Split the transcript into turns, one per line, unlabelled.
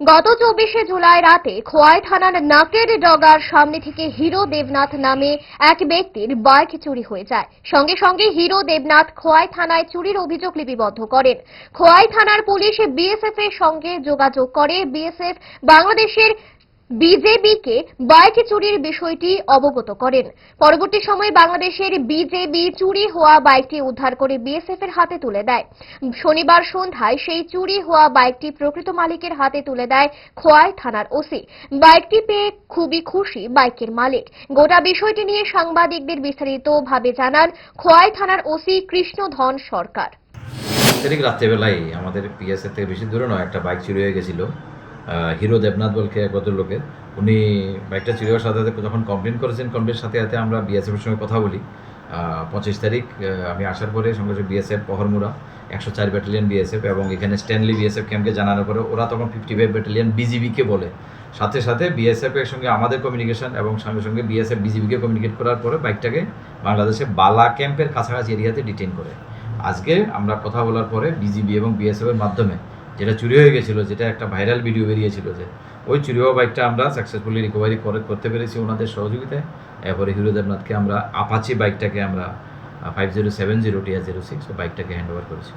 গত চব্বিশে জুলাই রাতে খোয়াই থানার নাকের ডগার সামনে থেকে হিরো দেবনাথ নামে এক ব্যক্তির বাইক চুরি হয়ে যায়। সঙ্গে সঙ্গে হিরো দেবনাথ খোয়াই থানায় চুরির অভিযোগ লিপিবদ্ধ করেন। খোয়াই থানার পুলিশ বিএসএফ এর সঙ্গে যোগাযোগ করে। বিএসএফ বাংলাদেশের বিজেপিকে বাইক চুরির বিষয়টি অবগত করেন। পরবর্তী সময়ে বাংলাদেশের বিজেপি চুরি হওয়া বাইকটি উদ্ধার করে বিএসএফ এর হাতে তুলে দেয়। শনিবার সন্ধ্যায় সেই চুরি হওয়া বাইকটি প্রকৃত মালিকের হাতে তুলে দেয় খোয়াই থানার ওসি। বাইকটি পেয়ে খুবই খুশি বাইকের মালিক। গোটা বিষয়টি নিয়ে সাংবাদিকদের বিস্তারিতভাবে জানান খোয়াই থানার ওসি কৃষ্ণধন সরকার।
রাত্রেবেলায় আমাদের পিএসএ থেকে বেশি দূরে নয়, একটা বাইক চুরি হয়ে গেছিল। হিরো দেবনাথ বলকে এক ভদ্রলোকের। উনি বাইকটা চুরি হওয়ার সাথে সাথে যখন কমপ্লেন করেছেন কমপ্লেনের সাথে সাথে আমরা বিএসএফের সঙ্গে কথা বলি। পঁচিশ তারিখ আমি আসার পরে সঙ্গে সঙ্গে বিএসএফ পহরমুড়া, একশো চার ব্যাটালিয়ন বিএসএফ এবং এখানে স্ট্যানলি বিএসএফ ক্যাম্পকে জানানোর পরে ওরা তখন ফিফটি ফাইভ ব্যাটালিয়ন বিজিবিকে বলে। সাথে সাথে বিএসএফ এর সঙ্গে আমাদের কমিউনিকেশন এবং সঙ্গে সঙ্গে বিএসএফ বিজিবিকে কমিউনিকেট করার পরে বাইকটাকে বাংলাদেশে বালা ক্যাম্পের কাছাকাছি এরিয়াতে ডিটেইন করে। আজকে আমরা কথা বলার পরে বিজিবি এবং বিএসএফ এর মাধ্যমে যেটা চুরি হয়ে গেছিল, যেটা একটা ভাইরাল ভিডিও বেরিয়েছিল যে, ওই চুরি হওয়া বাইকটা আমরা সাকসেসফুলি রিকভারি করে, করতে পেরেছি ওনাদের সহযোগিতায়। এরপরে হিরো দেবনাথকে আমরা আপাচি বাইকটাকে আমরা ফাইভ জিরো সেভেন জিরো টিয়া জিরো সিক্স বাইকটাকে হ্যান্ড ওভার করেছি।